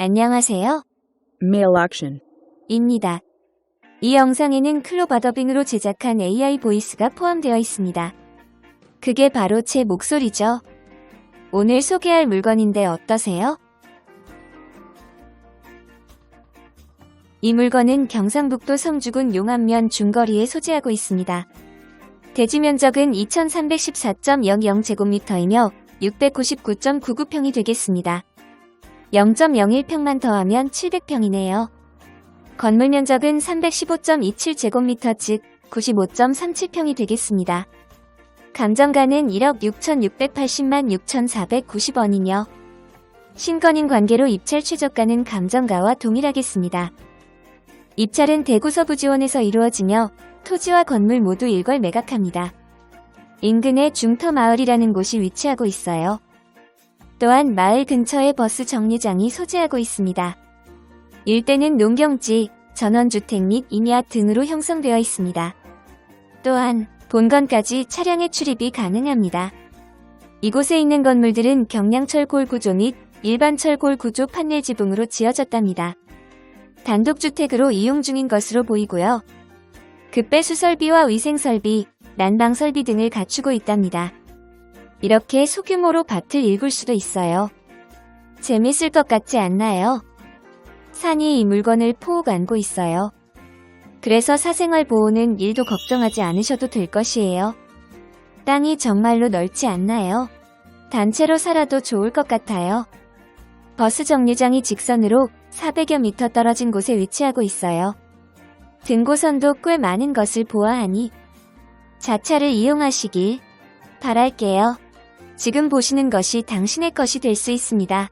안녕하세요. Mail action. 입니다. 이 영상에는 클로바 더빙으로 제작한 AI 보이스가 포함되어 있습니다. 그게 바로 제 목소리죠. 오늘 소개할 물건인데 어떠세요? 이 물건은 경상북도 성주군 용암면 중거리에 소재하고 있습니다. 대지 면적은 2314.00제곱미터이며 699.99평이 되겠습니다. 0.01평만 더하면 700평이네요. 건물 면적은 315.27제곱미터 즉 95.37평이 되겠습니다. 감정가는 1억 6,680만 6,490원이며 신건인 관계로 입찰 최저가는 감정가와 동일하겠습니다. 입찰은 대구 서부 지원에서 이루어지며 토지와 건물 모두 일괄 매각합니다. 인근의 중터 마을이라는 곳이 위치하고 있어요. 또한 마을 근처에 버스 정류장이 소재하고 있습니다. 일대는 농경지, 전원주택 및 임야 등으로 형성되어 있습니다. 또한 본건까지 차량의 출입이 가능합니다. 이곳에 있는 건물들은 경량철 골 구조 및 일반철 골 구조 판넬 지붕으로 지어졌답니다. 단독주택으로 이용 중인 것으로 보이고요. 급배 수 설비와 위생 설비, 난방 설비 등을 갖추고 있답니다. 이렇게 소규모로 밭을 읽을 수도 있어요. 재밌을 것 같지 않나요? 산이 이 물건을 포옥 안고 있어요. 그래서 사생활 보호는 일도 걱정하지 않으셔도 될 것이에요. 땅이 정말로 넓지 않나요? 단체로 살아도 좋을 것 같아요. 버스 정류장이 직선으로 400여 미터 떨어진 곳에 위치하고 있어요. 등고선도 꽤 많은 것을 보아하니 자차를 이용하시길 바랄게요. 지금 보시는 것이 당신의 것이 될 수 있습니다.